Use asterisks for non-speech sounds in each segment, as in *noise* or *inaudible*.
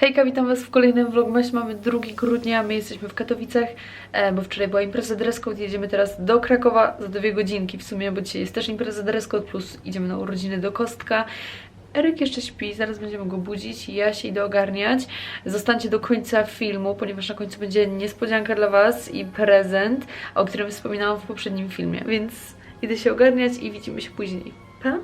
Hejka, witam Was w kolejnym vlogmasie. Mamy 2 grudnia, my jesteśmy w Katowicach, e, bo wczoraj była impreza dress. Jedziemy teraz do Krakowa za dwie godzinki w sumie, bo dzisiaj jest też impreza dress plus idziemy na urodziny do Kostka. Eryk jeszcze śpi, zaraz będziemy go budzić, ja się idę ogarniać. Zostańcie do końca filmu, ponieważ na końcu będzie niespodzianka dla Was i prezent, o którym wspominałam w poprzednim filmie, więc idę się ogarniać i widzimy się później. Pa!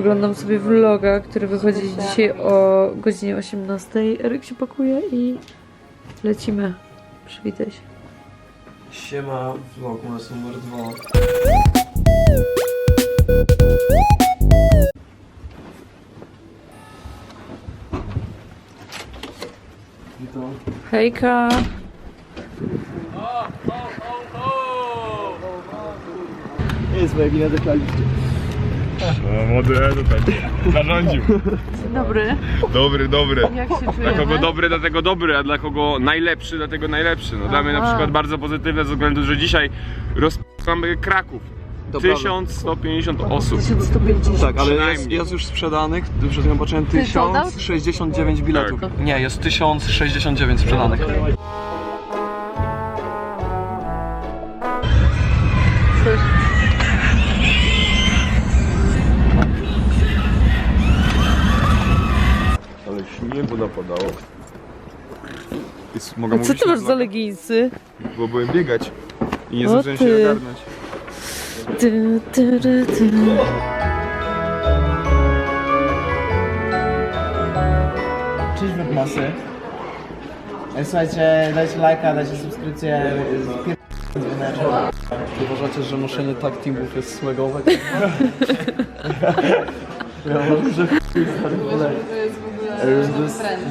Oglądam sobie vloga, który wychodzi dzisiaj o godzinie 18. Eryk się pakuje i lecimy. Przywitaj się. Siema, vlogmas numer dwa. Witam. Hejka! Jest moja wina dekaliście. No młody tutaj zarządził. Dzień dobry. Dobry, dobry. Jak się Dla czujemy? kogo dobry, dlatego dobry, a dla kogo najlepszy, dlatego najlepszy. No dla mnie na Aha. przykład bardzo pozytywne ze względu, że dzisiaj rozpamy Kraków. 1150 osób. 1150. Tak, ale jest, Przynajmniej. jest już sprzedanych, przed chwilą patrzyłem, Ty sold out? 1069 biletów. Tak. Nie, jest 1069 sprzedanych. Śniegu napadało. Jest, mogę A co mówić ty na masz za vloga? leginsy? Bo byłem biegać i nie O zdążyłem się ty. ogarnąć. Ty, ty, ty, ty. Cześć Webmasy. E, Słuchajcie, dajcie lajka, dajcie subskrypcję. pier- dzwoneczek. Uważacie, że noszenie tag teamów jest swagowe? *laughs* ja uważam, że to jest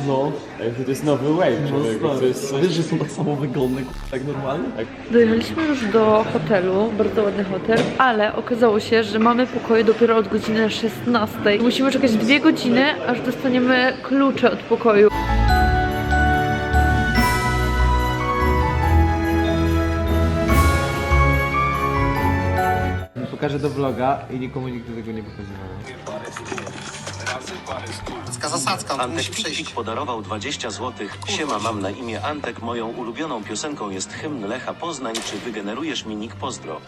No, To jest nowy wave, no stary, wiesz, że są tak samo wygodne, tak normalnie? Tak. Dojechaliśmy już do hotelu, bardzo ładny hotel, ale okazało się, że mamy pokoje dopiero od godziny 16. Musimy czekać dwie godziny, aż dostaniemy klucze od pokoju. Pokażę do vloga i nikomu nigdy tego nie pokazywałem. Zasadzka, zasadzka, on Antek musi podarował 20 zł. Siema, mam na imię Antek. Moją ulubioną piosenką jest hymn Lecha Poznań. Czy wygenerujesz mi nick pozdro?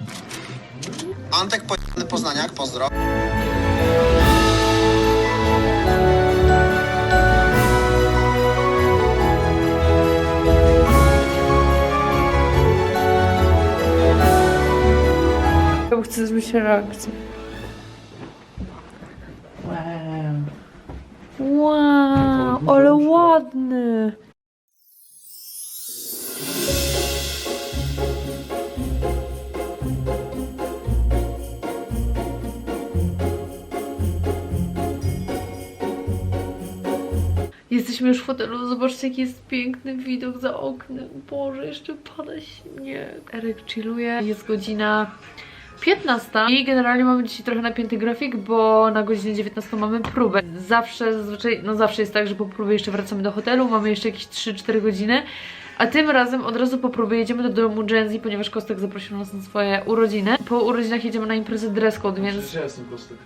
Antek pojechany Poznaniak, pozdro. Chcę zrobić reakcję. Jesteśmy już w hotelu, zobaczcie jaki jest piękny widok za oknem. Boże, jeszcze pada śnieg. Eryk chilluje, jest godzina 15 i generalnie mamy dzisiaj trochę napięty grafik, bo na godzinę 19 mamy próbę. Zawsze, zazwyczaj, no zawsze jest tak, że po próbie jeszcze wracamy do hotelu, mamy jeszcze jakieś 3-4 godziny. A tym razem od razu po próbie jedziemy do domu Genzy, ponieważ Kostek zaprosił nas na swoje urodziny. Po urodzinach jedziemy na imprezę dress code, więc ja jestem kostek.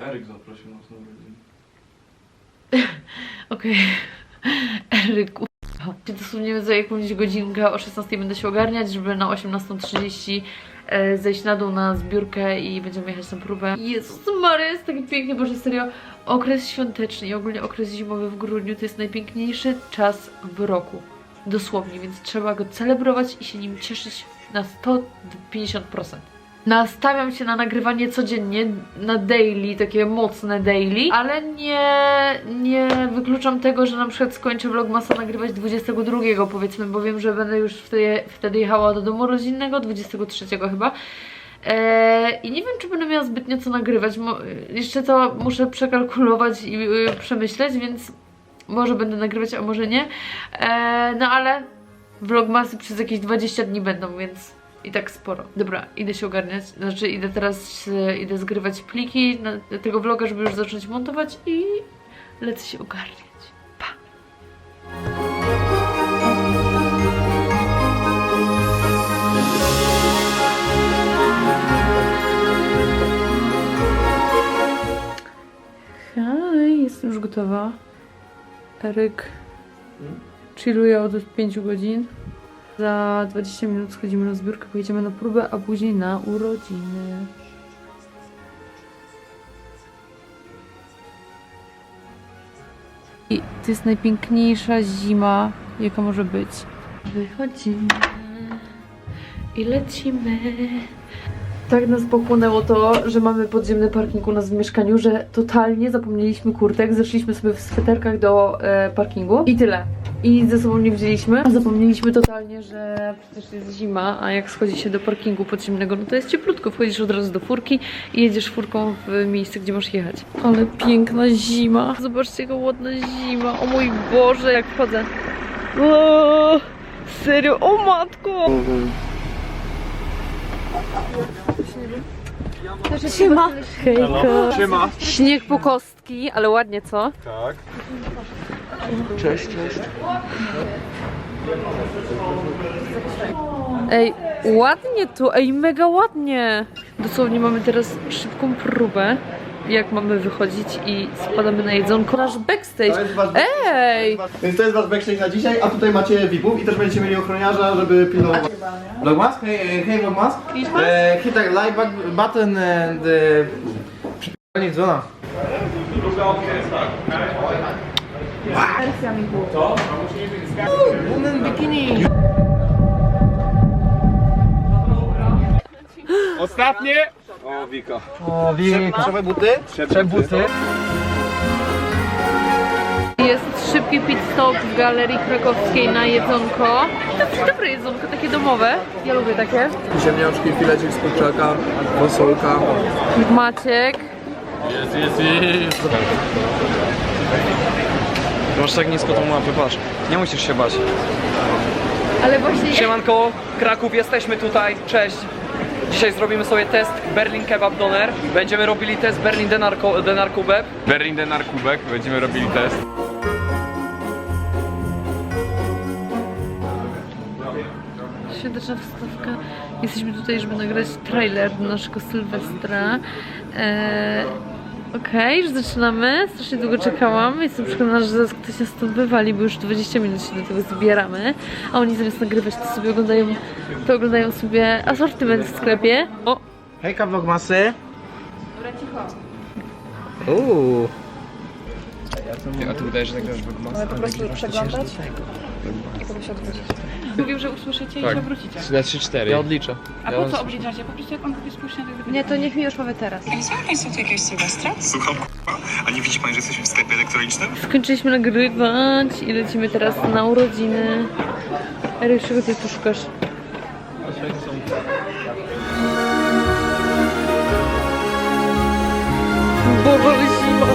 Eryk zaprosił nas na urodziny. *laughs* Okej. Eryku. Dosłownie za jakąś godzinkę o 16 będę się ogarniać, żeby na 18.30 e, zejść na dół na zbiórkę i będziemy jechać na próbę. Jezus Maria, jest taki piękny, bo że serio okres świąteczny i ogólnie okres zimowy w grudniu to jest najpiękniejszy czas w roku. Dosłownie, więc trzeba go celebrować i się nim cieszyć na 150%. Nastawiam się na nagrywanie codziennie, na daily, takie mocne daily, ale nie, nie wykluczam tego, że na przykład skończę vlogmasa nagrywać 22 powiedzmy, bo wiem, że będę już wtedy, wtedy jechała do domu rodzinnego, 23 chyba. Eee, I nie wiem, czy będę miała zbytnio co nagrywać. Jeszcze to muszę przekalkulować i y, przemyśleć, więc może będę nagrywać, a może nie. Eee, no ale vlogmasy przez jakieś 20 dni będą, więc I tak sporo. Dobra, idę się ogarniać. Znaczy, idę teraz, e, idę zgrywać pliki tego vloga, żeby już zacząć montować i lecę się ogarniać. Jestem już gotowa. Eryk chilluje od 5 godzin. Za 20 minut schodzimy na zbiórkę, pojedziemy na próbę, a później na urodziny. I to jest najpiękniejsza zima, jaka może być. Wychodzimy i lecimy. Tak nas pochłonęło to, że mamy podziemny parking u nas w mieszkaniu, że totalnie zapomnieliśmy kurtek, zeszliśmy sobie w sweterkach do e, parkingu i tyle. I nic ze sobą nie wzięliśmy. A zapomnieliśmy totalnie, że przecież jest zima, a jak schodzi się do parkingu podziemnego, no to jest cieplutko. Wchodzisz od razu do furki i jedziesz furką w miejsce, gdzie masz jechać. Ale piękna zima. Zobaczcie, jaka ładna zima. O mój Boże, jak wchodzę. O, serio, o matko! Siema. Hejka. Siema. Śnieg po kostki, ale ładnie, co? Tak. Ej, ładnie tu, ej, mega ładnie. Dosłownie mamy teraz szybką próbę, jak mamy wychodzić i spadamy na jedzonko. Nasz backstage. To jest wasz Ej! Więc to jest wasz backstage na dzisiaj, a tutaj macie VIP-ów i też będziecie mieli ochroniarza, żeby pilnował. Vlogmas? Hej, hej Vlogmas? E, hit that like button and... E, przypomnij dzwona. Woman bikini! Ostatnie! O, Wiko. O, buty? Przewe buty. Jest szybki pit stop w Galerii Krakowskiej na jedzonko. To jest dobre jedzonko, takie domowe. Ja lubię takie. Ziemniaczki, filecik z kurczaka, fasolka. Maciek. Masz tak nisko tą mapę, patrz. Nie musisz się bać. Ale właśnie... Siemanko, Kraków, jesteśmy tutaj, cześć. Dzisiaj zrobimy sobie test Berlin Kebab Doner. Będziemy robili test Berlin Denar, Ko- Denar Kubeb. Berlin Denar Kubek, będziemy robili test. Świąteczna wstawka. Jesteśmy tutaj, żeby nagrać trailer do naszego Sylwestra. Eee, Okej, już zaczynamy. Strasznie długo czekałam. Jestem przekonana, że zaraz ktoś nas stąd wywali, bo już 20 minut się do tego zbieramy. A oni zamiast nagrywać, to sobie oglądają, to oglądają sobie asortyment w sklepie. O, Hejka Vlogmasy. Uuu. A ty wydaje, że nagrasz w po prostu przeglądać i potem się odwrócić. *laughs* mówił, że usłyszycie i się wrócicie. Na 3-4. Ja odliczę. A po co obliczacie? Po prostu jak on powie spójrzcie na Nie, to niech mi już powie teraz. Słucham Państwa tu jakiegoś Sylwestra? Słucham, k***a. A nie widzi Pan, że jesteśmy w sklepie elektronicznym? Skończyliśmy nagrywać i lecimy teraz na urodziny. Eryk, czego ty tu szukasz? Boże, zima!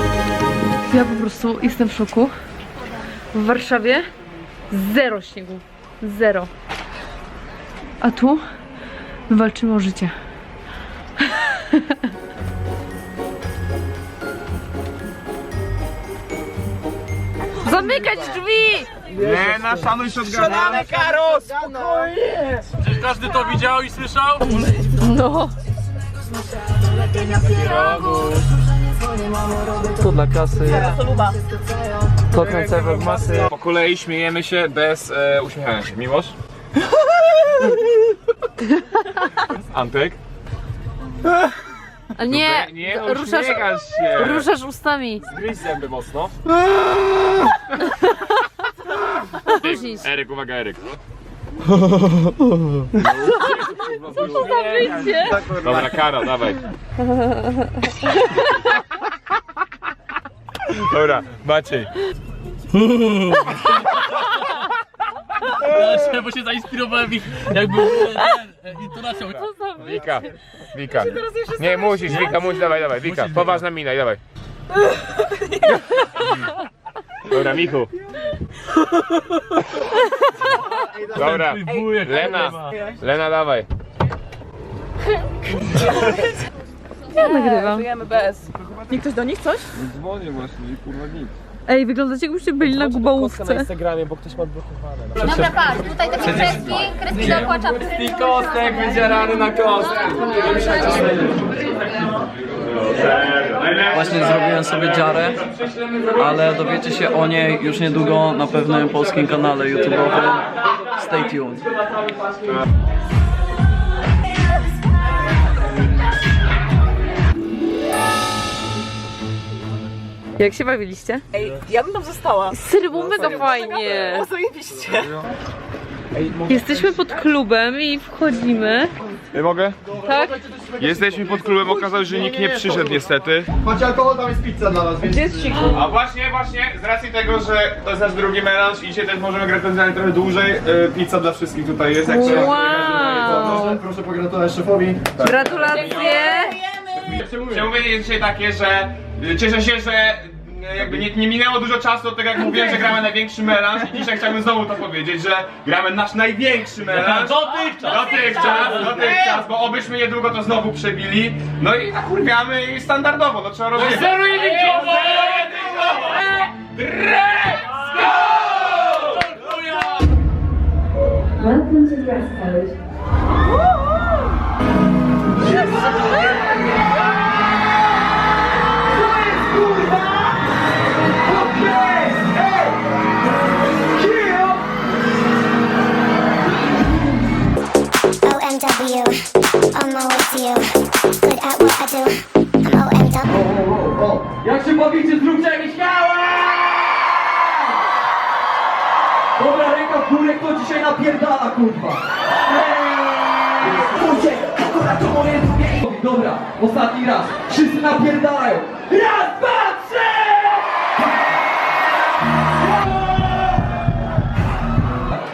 Ja po prostu jestem w szoku. W Warszawie zero śniegu. Zero. A tu walczymy o życie. *laughs* Zamykać drzwi! Nie, na szanuj shotguna. Każdy to widział i słyszał? No. To dla kasy. To kręcę Vlogmasy. Po kolei śmiejemy się bez e, uśmiechania się. Miłosz? *laughs* Antek? A nie, Nie, ruszasz, uśmiechasz się. ruszasz ustami. Gryź zęby mocno. *laughs* Guzić. Eryk, uwaga, Eryk. *laughs* Wyjdzie. Dobra, kara, dawaj. Dobra, Maciej. Bo się zainspirowałem ich jakby intonacją. Wika, Wika. Nie, musisz, Wika, musisz, dawaj, dawaj, Wika. Poważna mina, i dawaj. Dobra, Michu. Dobra, Lena, Lena, dawaj. Ja nagrywam. Żyjemy bez. Nie ktoś do nich coś? Dzwonię właśnie i kurwa nic. Ej, wyglądacie jakbyście byli na gubałówce. Instagramie, bo ktoś ma odblokowane. Dobra, patrz, tutaj takie kreski, kreski dookoła czapy. I kostek wydzierany na kostkę. Właśnie zrobiłem sobie dziarę, ale dowiecie się o niej już niedługo na pewnym polskim kanale YouTube'owym. Stay tuned. Jak się bawiliście? Ej, ja bym tam została. Serio, było mega fajnie. O, zajebiście. Jesteśmy pod klubem i wchodzimy. Ja mogę? Tak? Jesteśmy pod klubem, okazało się, że nikt nie przyszedł niestety. Chodź alkohol, tam jest pizza dla nas, więc... Gdzie jest Siku? A właśnie, właśnie, z racji tego, że to jest nasz drugi melanż i dzisiaj też możemy grać trochę dłużej, y, pizza dla wszystkich tutaj jest, jak się Wow. Proszę, proszę pogratulować szefowi. Gratulacje! Chciałbym powiedzieć dzisiaj takie, że cieszę się, że y, jakby nie, nie minęło dużo czasu od tego jak mówiłem, że gramy największy melanż i dzisiaj chciałbym znowu to powiedzieć, że gramy nasz największy melanż. Dotychczas! Dotychczas, dotychczas, bo obyśmy niedługo to znowu przebili. No i nakurwiamy i standardowo, no trzeba rozumieć. Zero jedynkowo! Zero jedynkowo! Let's go! OMW, napierdala, kurwa! Uciek, akurat to moje drugie Dobra, ostatni raz. Wszyscy napierdalają. Raz, dwa, trzy!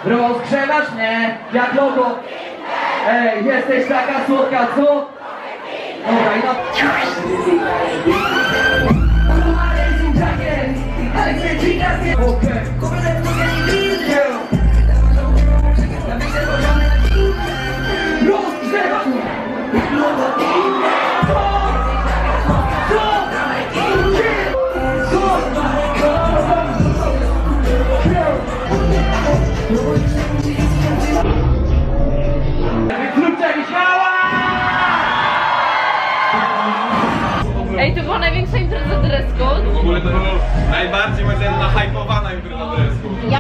Rozgrzewasz mnie, jak logo. Ej, jesteś taka słodka, co? Dobra, i na... Zróbcie najbardziej moim zdaniem nahypowana impreza dresku. Ja...